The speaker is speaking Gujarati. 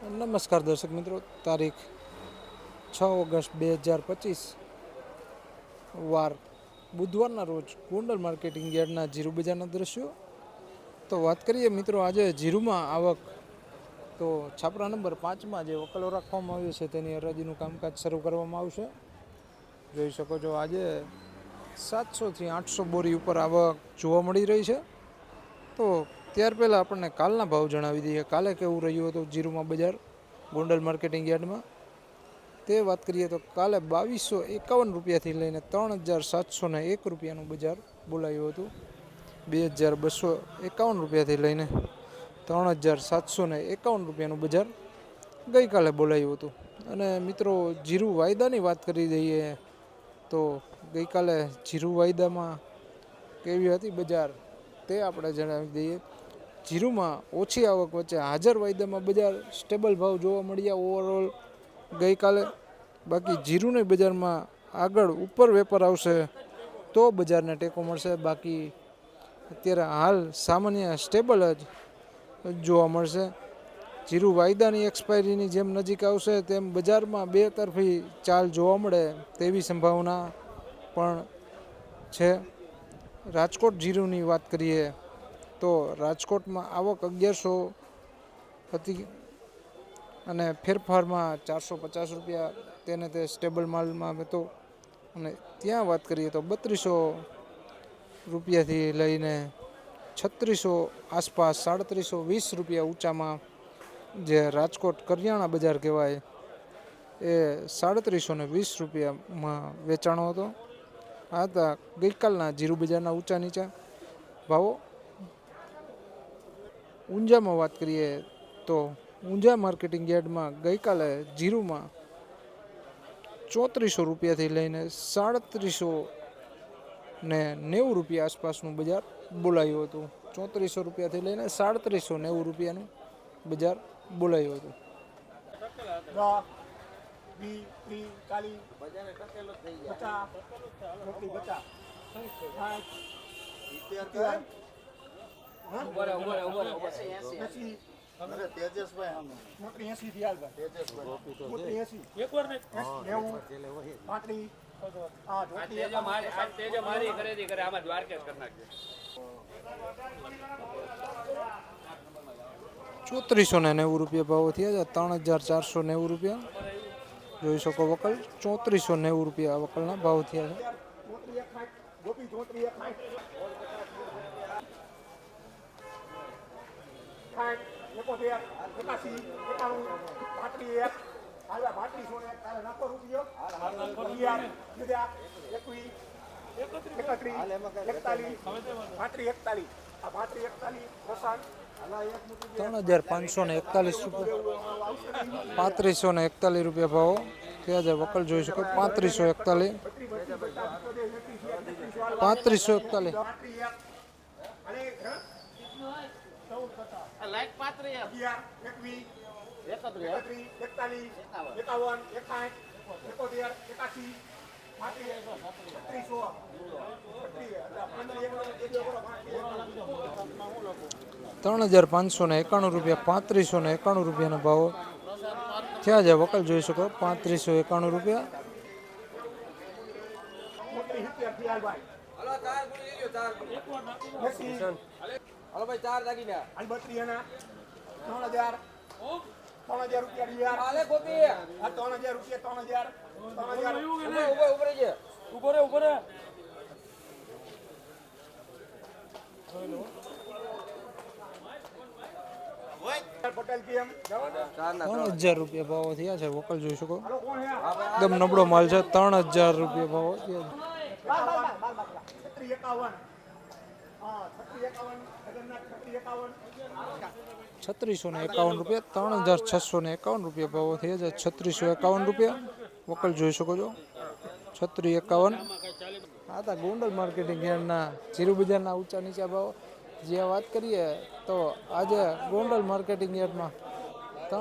નમસ્કાર દર્શક મિત્રો, તારીખ છ ઓગસ્ટ બે હજાર પચીસ વાર બુધવારના રોજ ગોંડલ માર્કેટિંગ યાર્ડના જીરુ બજારના દ્રશ્યો. તો વાત કરીએ મિત્રો, આજે જીરુમાં આવક તો છાપરા નંબર પાંચમાં જે વકલો રાખવામાં આવ્યો છે તેની હરાજીનું કામકાજ શરૂ કરવામાં આવશે. જોઈ શકો છો આજે સાતસોથી આઠસો બોરી ઉપર આવક જોવા મળી રહી છે. તો ત્યાર પહેલાં આપણને કાલના ભાવ જણાવી દઈએ. કાલે કેવું રહ્યું હતું જીરુમાં બજાર, ગોંડલ માર્કેટિંગ યાર્ડમાં? તે વાત કરીએ તો કાલે બાવીસો એકાવન રૂપિયાથી લઈને ત્રણ હજાર સાતસો ને એક રૂપિયાનું બજાર બોલાયું હતું. બે હજાર બસો એકાવન રૂપિયાથી લઈને ત્રણ હજાર સાતસો ને એકાવન રૂપિયાનું બજાર ગઈકાલે બોલાયું હતું. અને મિત્રો, જીરું વાયદાની વાત કરી દઈએ તો ગઈકાલે જીરું વાયદામાં કેવી હતી બજાર તે આપણે જણાવી દઈએ. જીરુમાં ઓછી આવક વચ્ચે હાજર વાયદામાં બજાર સ્ટેબલ ભાવ જોવા મળ્યા ઓવરઓલ ગઈકાલે બાકી જીરુની બજારમાં આગળ ઉપર વેપાર આવશે તો બજારને ટેકો મળશે. બાકી અત્યારે હાલ સામાન્ય સ્ટેબલ જ જોવા મળશે. જીરુ વાયદાની એક્સપાયરીની જેમ નજીક આવશે તેમ બજારમાં બે તરફી ચાલ જોવા મળે તેવી સંભાવના પણ છે. રાજકોટ જીરુની વાત કરીએ તો રાજકોટમાં આવક અગિયારસો હતી અને ફેરફારમાં ચારસો પચાસ રૂપિયા તેને તે સ્ટેબલ માલમાં હતો. અને ત્યાં વાત કરીએ તો બત્રીસો રૂપિયાથી લઈને છત્રીસો આસપાસ સાડત્રીસો વીસ રૂપિયા ઊંચામાં જે રાજકોટ કરિયાણા બજાર કહેવાય, એ સાડત્રીસો ને વીસ રૂપિયામાં વેચાણો હતો. આ હતા ગઈકાલના જીરું બજારના ઊંચા નીચા ભાવો. ઊંઝામાં વાત કરીએ તો ઊંઝા માર્કેટિંગ યાર્ડમાં ગઈકાલે જીરુમાં ચોત્રીસો રૂપિયાથી લઈને સાડત્રીસો ને નેવું રૂપિયા આસપાસનું બજાર બોલાયું હતું. ચોત્રીસો રૂપિયાથી લઈને સાડત્રીસો નેવું રૂપિયાનું બજાર બોલાયું હતું. દસ મારી આ તેજો મારી ખરીદી કરે આમાં દ્વારકેશ કરી નાખજે ચોત્રીસો ને નેવું રૂપિયા ભાવ થયા છે ત્રણ હજાર ચારસો નેવું રૂપિયા જોઈ શકો વકલ ચોત્રીસો નેવું રૂપિયા વકલના ભાવ થયા છે સાઠ ત્રણ હજાર પાંચસો ને એકતાલીસ રૂપિયા. પાંત્રીસો ને એકતાલીસ રૂપિયા ભાવ. બે હજાર વકલ જોઈ શકો. પાંત્રીસો એકતાલીસ. પાંત્રીસો એકતાલીસ. પાત્રી અગિયાર એકવીસ એકત્રીસ એકતાલીસ એકાવન. એકાઠ એકોતેર એકાસી છત્રીસો ત્રણ હજાર પાંચસો ને એકાણું રૂપિયા પાંત્રીસો ને એકાણું રૂપિયાના ભાવ થયા છે. વકલ જોઈ શકો પાંત્રીસો એકાણું રૂપિયા. હાલો ભાઈ ચાર દાગીના અલબત્રી એના ત્રણ હજાર ત્રણ હજાર રૂપિયા રિયાર હાલે ગોપી. આ ત્રણ હજાર રૂપિયા ત્રણ હજાર ત્રણ હજાર ઊભો ઊભો રહેજે ઊભો રે ઊભો રે. ત્રણ હજાર રૂપિયા ભાવો થયા છે વોકલ જોઈ શકો? હાલો એકદમ નબળો માલ છે ત્રણ હજાર રૂપિયા ભાવો થયા એકાવન. છત્રીસો ને એકાવન રૂપિયા, ત્રણ હજાર છસો ને એકાવન રૂપિયા ભાવો થયા છે. છત્રીસો એકાવન રૂપિયા. વકલ જોઈ શકો છો. છત્રી એકાવન. હા તા ગોંડલ માર્કેટિંગ યાર્ડના જીરુ બજારના ઊંચા નીચા ભાવ. જે વાત કરીએ તો આજે ગોંડલ માર્કેટિંગ યાર્ડમાં તો